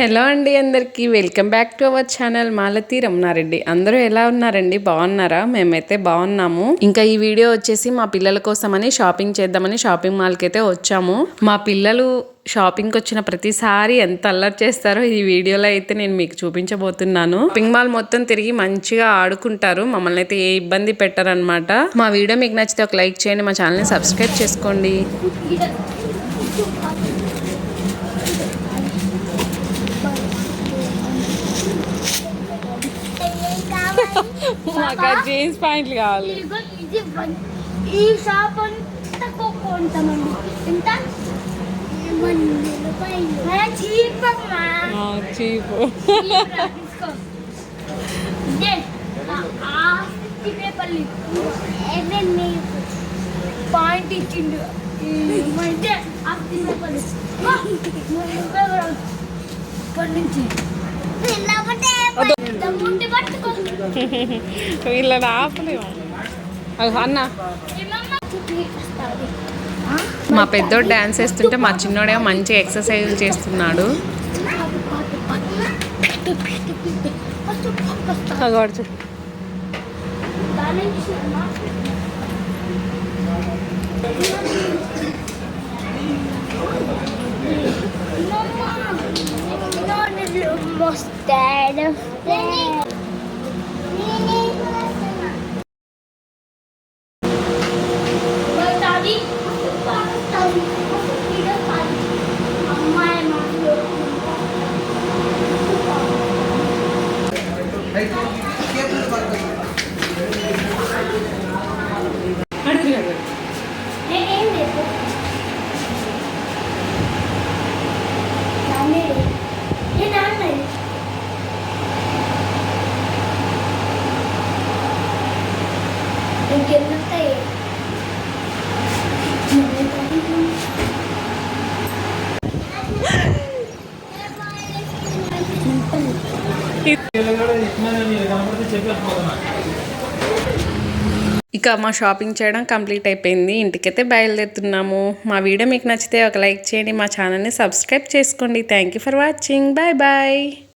Hello అండి అందరికీ. Welcome back to our channel Malathi Ramana Reddy. అందరూ ఎలా ఉన్నారండి? బాగున్నారా? మేమైతే బాగున్నాము. ఇంకా ఈ వీడియో వచ్చేసి మా పిల్లల కోసమని షాపింగ్ చేద్దామని షాపింగ్ మాల్కి అయితే వచ్చాము. మా పిల్లలు షాపింగ్కి వచ్చిన ప్రతిసారి ఎంత అల్లరి చేస్తారో ఈ వీడియోలో అయితే నేను మీకు చూపించబోతున్నాను. షాపింగ్ మాల్ మొత్తం తిరిగి మంచిగా ఆడుకుంటారు. మమ్మల్ని అయితే ఏ ఇబ్బంది పెట్టారనమాట మా వీడియో మీకు నచ్చితే ఒక లైక్ చేయండి. మా ఛానల్ని సబ్స్క్రైబ్ చేసుకోండి. మాకు జీన్స్ ప్యాంట్లు కావాలి ఇదిగో ఇది వన్- ఈ షాప్ అంతా కొంటామండి ఎంత వన్ రూపాయలు చీప్ అమ్మా చీప్ చీప్ రా, తీసుకో. ఇదే, ఆ- ఆ ఫిఫ్టీ పేపర్లు ఏమేమి మీకు పాయింట్ ఇచ్చిండు ఈ మధ్య ఆ ఫిఫ్టీ పేపర్లు వా, నూరు రూపాయలు రా. ఇప్పటి నుంచి దమ్ముంటే పట్టుకో వీళ్ళని ఆపలేము. అన్న. మా పెద్దోడు డ్యాన్స్ వేస్తుంటే మా చిన్నోడేమో మంచి ఎక్సర్సైజ్ చేస్తున్నాడు. అగో ఏం లేదు నాన్నే ఏ నాన్నే ఇంకెన్నుతాయి ఇక మా షాపింగ్ చేయడం కంప్లీట్ అయిపోయింది. ఇంటికైతే బయలుదేరుతున్నాము. మా వీడియో మీకు నచ్చితే ఒక లైక్ చేయండి. మా ఛానల్ని సబ్స్క్రైబ్ చేసుకోండి. Thank you for watching bye bye